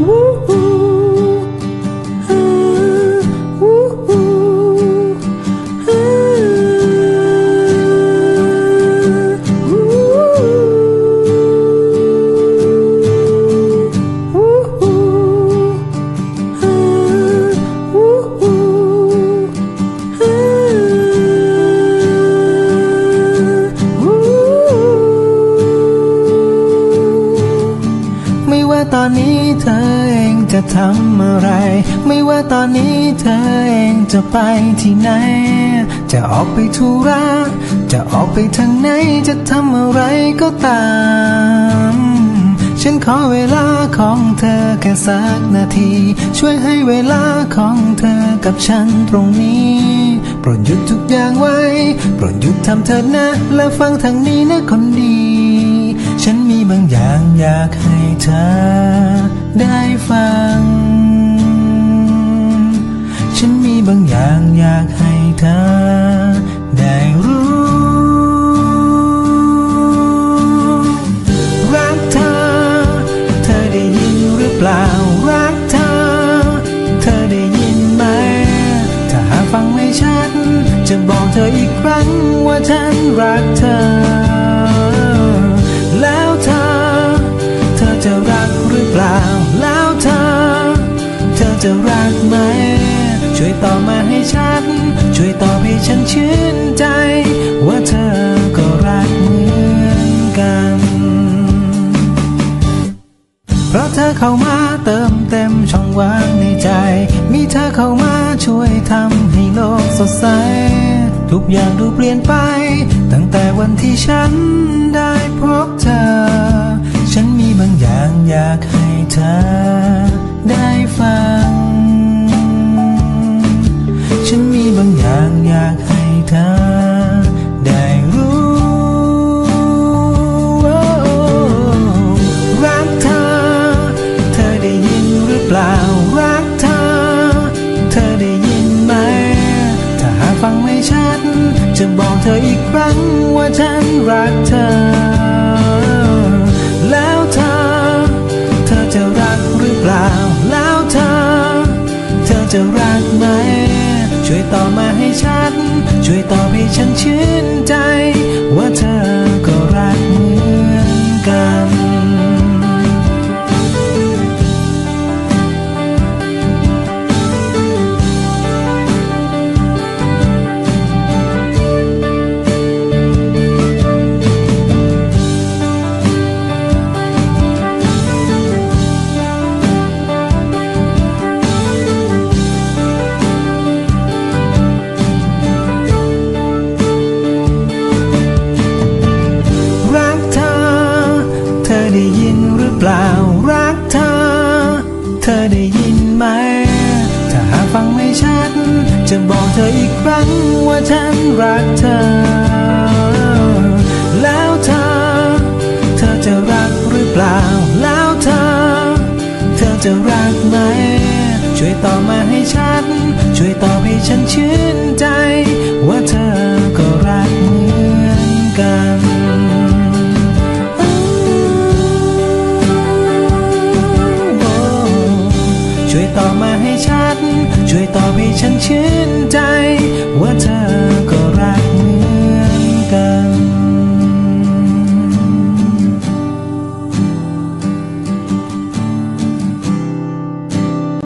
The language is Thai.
วู้ เธอเองจะทำอะไร ไม่ว่าตอนนี้เธอเองจะไปที่ไหน จะออกไปธุระจะออกไปทางไหนจะทำอะไรก็ตาม ฉันขอเวลาของเธอแค่สักนาที ช่วยให้เวลาของเธอกับฉันตรงนี้โปรดหยุดทุกอย่างไว้โปรดหยุดทำเธอนะ และฟังทางนี้นะคนดี ฉันมีบางอย่างอยากให้เธอได้ฟัง ฉันมีบางอย่างอยากให้เธอได้รู้ รักเธอ เธอได้ยินหรือเปล่า รักเธอ เธอได้ยินไหม ถ้าหากฟังไม่ชัด จะบอกเธออีกครั้งว่าฉันรักเธอ จะรักไหม ช่วยตอบมาให้ชัดช่วยตอบให้ฉันชื่นใจ ว่าเธอก็รักเหมือนกัน เพราะเธอเข้ามาเติมเต็มช่องว่างในใจ มีเธอเข้ามาช่วยทำให้โลกสดใส ทุกอย่างดูเปลี่ยนไป ตั้งแต่วันที่ฉันได้พบเธอ ฉันมีบางอย่างอยากให้เธอ จะบอกเธออีกครั้งว่าฉันรักเธอ แล้วเธอ เธอจะรักหรือเปล่า แล้วเธอ เธอจะรักไหม ช่วยตอบมาให้ฉัน ช่วยตอบให้ฉันชื่นใจ เปล่ารักเธอ เธอได้ยินไหม ถ้าหากฟังไม่ชัด จะบอกเธออีกครั้งว่าฉันรักเธอ แล้วเธอ เธอจะรักหรือเปล่า แล้วเธอ เธอจะรักไหม ช่วยตอบมาให้ชัด ช่วยตอบให้ฉันชื่นใจ ว่าเธอก็รักเหมือนกัน ชัด ช่วยตอบให้ฉันชื่นใจ ว่าเธอก็รัก